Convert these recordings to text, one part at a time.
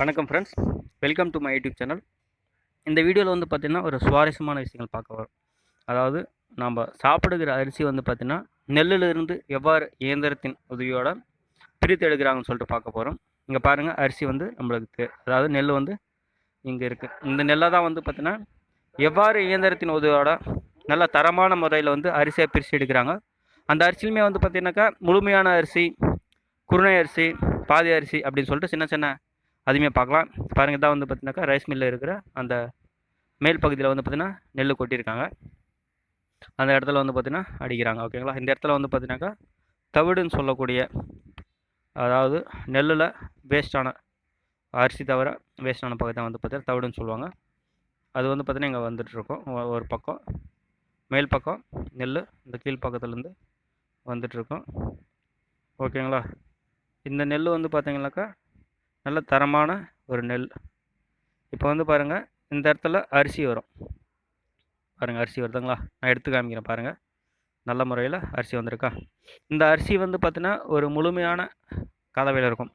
வணக்கம் friends welcome to my YouTube channel இந்த வீடியோவில் வந்து பார்த்திங்கன்னா ஒரு சுவாரஸ்யமான விஷயங்கள் பார்க்க வரும். அதாவது நாம் சாப்பிடுகிற அரிசி வந்து பார்த்திங்கன்னா நெல்லிலிருந்து எவ்வாறு இயந்திரத்தின் உதவியோட பிரித்து எடுக்கிறாங்கன்னு சொல்லிட்டு பார்க்க போகிறோம் இங்கே பாருங்கள் அரிசி வந்து நம்மளுக்கு அதாவது நெல் வந்து இங்கே இருக்குது இந்த நெல்லை தான் வந்து பார்த்திங்கன்னா எவ்வாறு இயந்திரத்தின் உதவியோட நல்ல தரமான முறையில் வந்து அரிசியை பிரித்து எடுக்கிறாங்க. அந்த அரிசியிலுமே வந்து பார்த்திங்கனாக்கா முழுமையான அரிசி குருணை அரிசி பாதி அரிசி அப்படின்னு சொல்லிட்டு சின்ன சின்ன அதுவுமே பார்க்கலாம். பாருங்க தான் வந்து பார்த்தீங்கன்னாக்கா ரைஸ் மில்லில் இருக்கிற அந்த மேல் பகுதியில் வந்து பார்த்தீங்கன்னா நெல் கொட்டியிருக்காங்க. அந்த இடத்துல வந்து பார்த்தீங்கன்னா அடிக்கிறாங்க. ஓகேங்களா இந்த இடத்துல வந்து பார்த்தீங்கன்னாக்கா தவிடுன்னு சொல்லக்கூடிய அதாவது நெல்லில் வேஸ்டான அரிசி தவிர வேஸ்டான பகுதி தான் வந்து பார்த்தீங்கன்னா தவிடுன்னு சொல்லுவாங்க. அது வந்து பார்த்தீங்கன்னா இங்கே வந்துட்டுருக்கோம். ஒரு பக்கம் மேல் பக்கம் நெல் இந்த கீழ் பக்கத்துலேருந்து வந்துட்டுருக்கோம். ஓகேங்களா இந்த நெல் வந்து பார்த்தீங்கன்னாக்கா நல்ல தரமான ஒரு நெல். இப்போ வந்து பாருங்கள் இந்த இடத்துல அரிசி வரும். பாருங்கள் அரிசி வருதுங்களா? நான் எடுத்து காமிக்கிறேன் பாருங்கள் நல்ல முறையில் அரிசி வந்திருக்கா. இந்த அரிசி வந்து பார்த்தீங்கன்னா ஒரு முழுமையான கலவையில் இருக்கும்.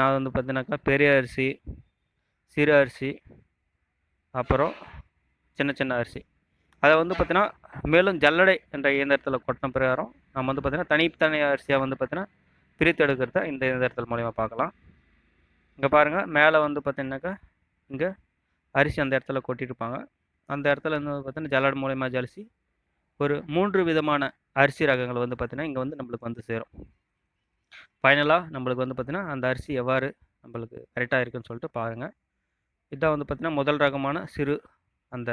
நான் வந்து பார்த்தீங்கன்னாக்கா பெரிய அரிசி சிறு அரிசி அப்புறம் சின்ன சின்ன அரிசி. அதை வந்து பார்த்தீங்கன்னா மேலும் ஜல்லடை என்ற இயந்திரத்தில் கொட்டின பிரகாரம் நம்ம வந்து பார்த்திங்கன்னா தனித்தனி அரிசியாக வந்து பார்த்தீங்கன்னா பிரித்து எடுக்கிறத இந்த இயந்திரத்தில் மூலிமா பார்க்கலாம். இங்கே பாருங்கள் மேலே வந்து பார்த்தீங்கன்னாக்கா இங்கே அரிசி அந்த இடத்துல கொட்டியிருப்பாங்க. அந்த இடத்துல வந்து பார்த்தீங்கன்னா ஜல்லடை மூலயமா ஜலிசி ஒரு மூன்று விதமான அரிசி ரகங்கள் வந்து பார்த்தீங்கன்னா இங்கே வந்து நம்மளுக்கு வந்து சேரும். ஃபைனலாக நம்மளுக்கு வந்து பார்த்தீங்கன்னா அந்த அரிசி எவ்வாறு நம்மளுக்கு கரெக்டாக இருக்குன்னு சொல்லிட்டு பாருங்கள் இதான் வந்து பார்த்திங்கன்னா முதல் ரகமான சிறு அந்த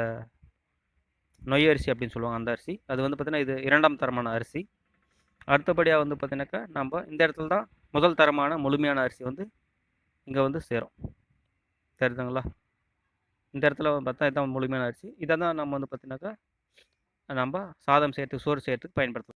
நொய் அரிசி அப்படின்னு சொல்லுவாங்க அந்த அரிசி. அது வந்து பார்த்திங்கன்னா இது இரண்டாம் தரமான அரிசி. அடுத்தபடியாக வந்து பார்த்திங்கனாக்கா நம்ம இந்த இடத்துல தான் முதல் தரமான முழுமையான அரிசி வந்து இங்கே வந்து சேரும். தெரியுதுங்களா இந்த இடத்துல பார்த்தா இதான் முழுமையான அரிசி. இதை தான் நம்ம வந்து பார்த்தீங்கன்னாக்கா நம்ம சாதம் செய்யறதுக்கு சோறு செய்யறதுக்கு பயன்படுத்தலாம்.